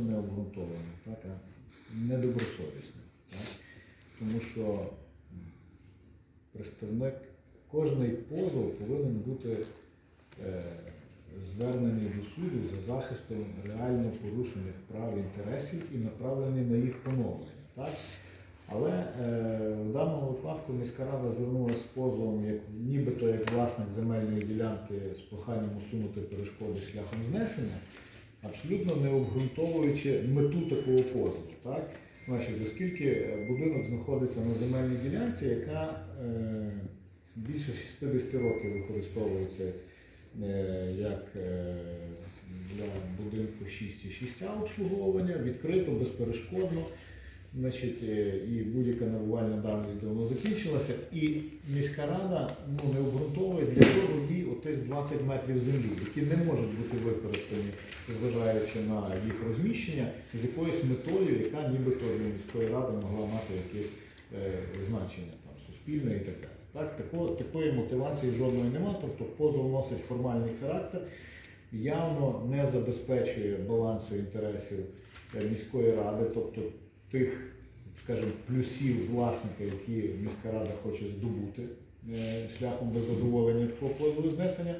не обґрунтовано, так, а недобросовісно. Так? Тому що представник, кожний позов повинен бути е, звернений до суду за захистом реально порушених прав і інтересів і направлений на їх поновлення. Так? Але е, в даному випадку міська рада звернулася з позовом, як нібито як власник земельної ділянки з проханням усунути перешкоди шляхом знесення, абсолютно не обґрунтовуючи мету такого позову. Так? Значить, оскільки е, будинок знаходиться на земельній ділянці, яка е, більше 60 років використовується е, як е, для будинку 6,6 обслуговування, відкрито, безперешкодно. Значить, е, і будь-яка набувальна давність давно закінчилася, і міська рада ну, не обґрунтовує для чого їй отих 20 метрів землі, які не можуть бути використані, зважаючи на їх розміщення, з якоюсь метою, яка нібито для міської ради могла мати якесь е, значення там, суспільне і так далі. Так, тако, такої мотивації жодної немає, тобто позов носить формальний характер, явно не забезпечує балансу інтересів е, міської ради, тобто тих, скажімо, плюсів власника, які міська рада хоче здобути е, шляхом беззадоволення такого позову знесення,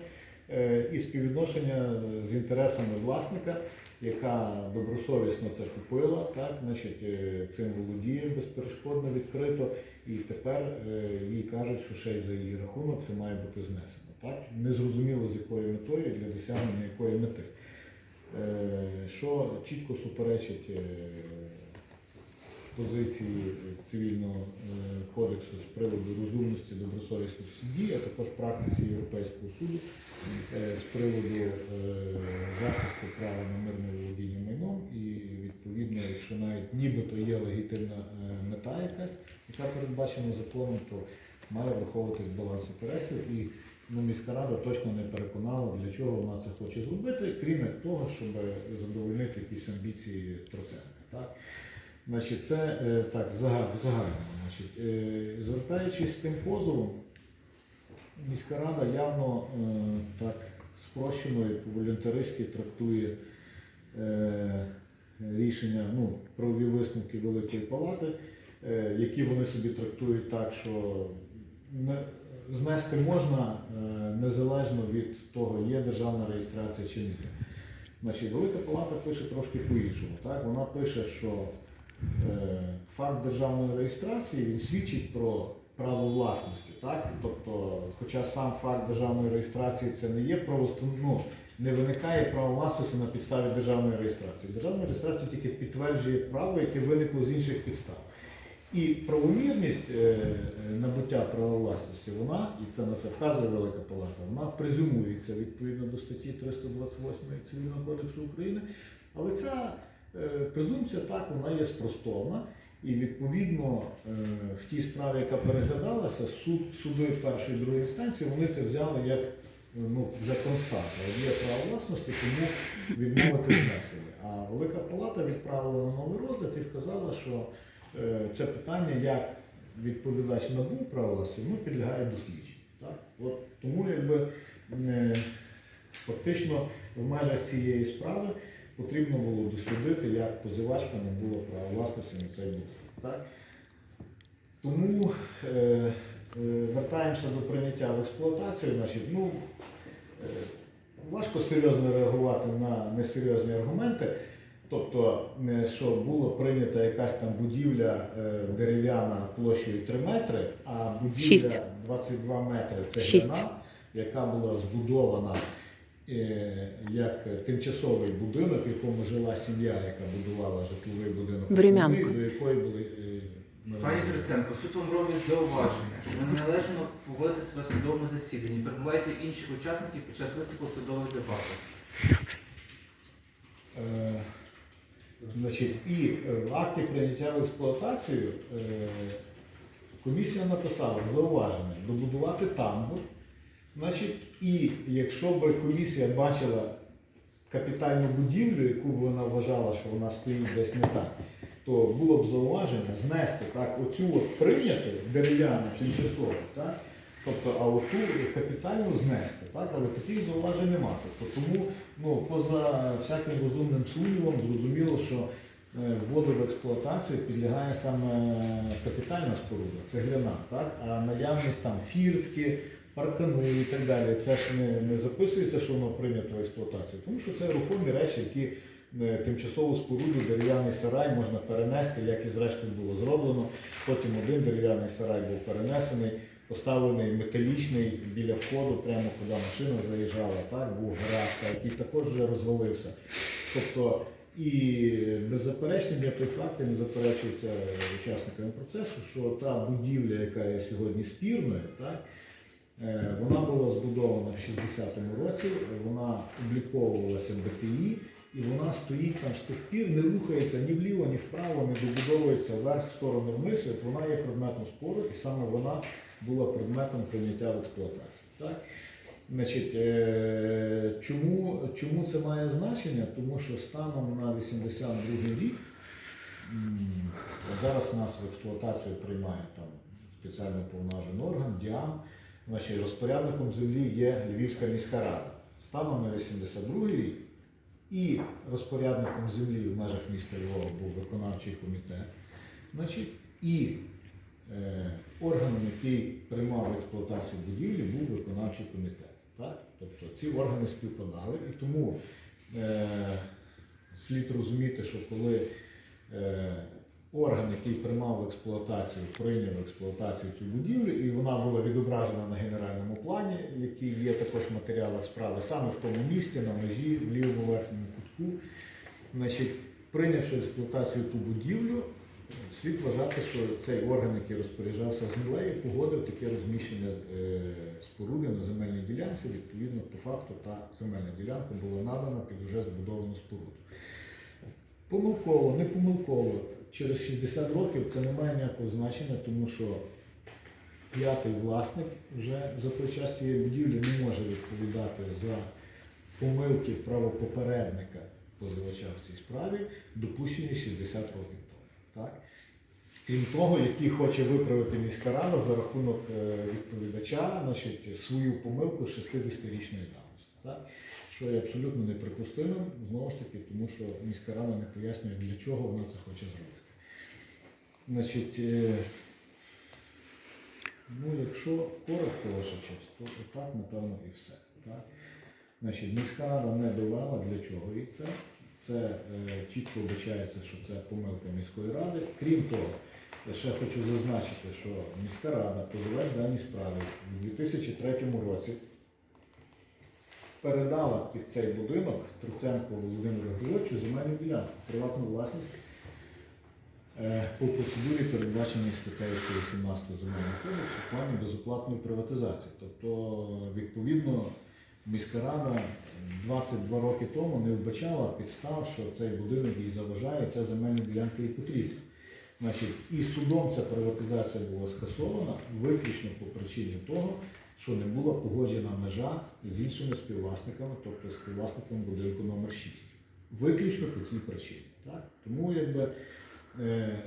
е, і співвідношення з інтересами власника, яка добросовісно це купила, так, значить, е, цим володіє безперешкодно відкрито, і тепер їй кажуть, що ще й за її рахунок це має бути знесено. Так? Незрозуміло з якою метою для досягнення якої мети. Що чітко суперечить позиції цивільного е, кодексу з приводу розумності добросовісності дій, а також практиці Європейського суду е, з приводу е, захисту права на мирне володіння майном. І відповідно, якщо навіть нібито є легітимна мета якась, яка передбачена законом, то має враховуватись баланс інтересів. І ну, міська рада точно не переконала, для чого вона це хоче зробити, крім того, щоб задовольнити якісь амбіції Троценка. Так? Значить, це е, так, загально. Значить, е, звертаючись з тим позовом, міська рада явно е, так спрощено і по-волюнтаристськи трактує рішення, ну, правові висновки Великої Палати, які вони собі трактують так, що не, знести можна незалежно від того, є державна реєстрація чи є. Значить, Велика Палата пише трошки по-іншому. Вона пише, що факт державної реєстрації він свідчить про право власності. Так? Тобто, хоча сам факт державної реєстрації це не є правостан... ну, не виникає право власності на підставі державної реєстрації. Державна реєстрація тільки підтверджує право, яке виникло з інших підстав. І правомірність е, е, набуття права власності, вона, і це на це вказує Велика Палата, вона презюмується відповідно до статті 328 Цивільного кодексу України. Але ця е, презумпція так, вона є спростовна. І відповідно е, в тій справі, яка переглядалася, суд, суди першої і другої інстанції, вони це взяли як е, ну, вже константу. Є право власності, тому відмовити знесення. А Велика Палата відправила на новий розгляд і вказала, що е, це питання, як відповідач набув право власності, воно підлягає дослідженню. От, тому якби е, фактично в межах цієї справи потрібно було дослідити, як позивачка набула право власності на цей будинок. Так? Тому е, е, вертаємося до прийняття в експлуатацію. Значить, ну, е, важко серйозно реагувати на несерйозні аргументи. Тобто, не що була прийнята якась там будівля е, дерев'яна площею 3 метри, а будівля Шість. 22 метри це грана, яка була збудована е, як тимчасовий будинок, в якому жила сім'я, яка будувала житловий будинок, Врем'янка. до якої були е, Пані Троценко, суд вам робить зауваження, що ви неналежно поводите себе в судовому засіданні, перебуваєте інших учасників під час виступу в судових дебатах. Е, Значить, і е, в акті прийняття в експлуатацію е, комісія написала зауваження добудувати тамбур. Значить, і якщо б комісія бачила капітальну будівлю, яку б вона вважала, що вона стоїть десь не так, то було б зауваження знести так, оцю от прийняту дерев'яну тимчасову, так, Тобто, а оту капітально знести, так? але таких зауважень немає. Тобто, тому ну, поза всяким розумним сумнівом зрозуміло, що е, вводу в експлуатацію підлягає саме капітальна споруда, цегляна, так? а наявність там фіртки, паркану і так далі. Це ж не, не записується, що воно прийнято в експлуатацію, тому що це рухомі речі, які е, тимчасову споруду, дерев'яний сарай можна перенести, як і зрештою було зроблено. Потім один дерев'яний сарай був перенесений, поставлений металічний біля входу, прямо куди машина заїжджала, так, був гараж, який також вже розвалився. Тобто і беззаперечним є той факт, не заперечується учасниками процесу, що та будівля, яка є сьогодні спірною, так, Вона була збудована в 60-му році, вона обліковувалася БТІ, і вона стоїть там з тих пір, не рухається ні вліво, ні вправо, не добудовується вверх в сторону вниз. Вона є предметом спору, і саме вона була предметом прийняття в експлуатацію. Так? Значить, е, чому, чому це має значення? Тому що станом на 82 рік зараз нас в експлуатацію приймає там спеціально повноважений орган, ДІАМ. Значить, розпорядником землі є Львівська міська рада. Станом на 82 рік і розпорядником землі в межах міста Львова був виконавчий комітет, значить, і е, органом, який приймав експлуатацію будівлі, був виконавчий комітет. Так? Тобто ці органи співпадали, і тому е, слід розуміти, що коли е, орган, який приймав в експлуатацію, прийняв в експлуатацію цю будівлю, і вона була відображена на генеральному плані, який є також в матеріалах справи, саме в тому місці, на межі, в лівому верхньому кутку. Значить, прийнявши в експлуатацію ту будівлю, слід вважати, що цей орган, який розпоряджався землею, погодив таке розміщення е, споруди на земельній ділянці. Відповідно, по факту та земельна ділянка була надана під вже збудовану споруду. Помилково, не помилково, через 60 років це не має ніякого значення, тому що п'ятий власник вже за той будівлі не може відповідати за помилки правопопередника позивача в цій справі, допущені 60 років тому. Так? Крім того, який хоче виправити міська рада за рахунок е, відповідача значить, свою помилку 60-річної давності. Так? Що є абсолютно неприпустимим, знову ж таки, тому що міська рада не пояснює, для чого вона це хоче зробити. Значить, е, ну, якщо коротко ваша честь, то отак, напевно, і все. Так? Значить, міська рада не довела, для чого їй це. Це е, чітко вбачається, що це помилка міської ради. Крім того, я ще хочу зазначити, що міська рада позивач в даній справі у 2003 році передала під цей будинок Труценко Володимиру Григоровичу земельну ділянку, приватну власність по процедурі, передбаченій статтею 118 земельного кодексу в плані безоплатної приватизації. Тобто, відповідно, міська рада 22 роки тому не вбачала підстав, що цей будинок їй заважає, ця земельна ділянка їй потрібна. Значить, і судом ця приватизація була скасована виключно по причині того, що не була погоджена межа з іншими співвласниками, тобто співвласником будинку номер 6 Виключно по цій причині. Так? Тому якби е,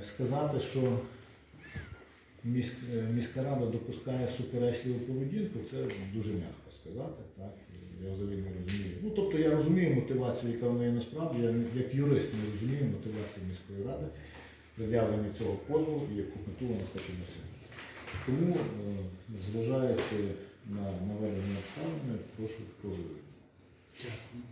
сказати, що е, міська рада допускає суперечливу поведінку, це дуже м'яко сказати. Так? Я взагалі не розумію. Ну, тобто я розумію мотивацію, яка вона є насправді, я як юрист не розумію мотивацію міської ради пред'явлення цього позову і яку мету вона хоче досягнути. Тому, е, зважаючи на наведені обставини, прошу позову. Дякую.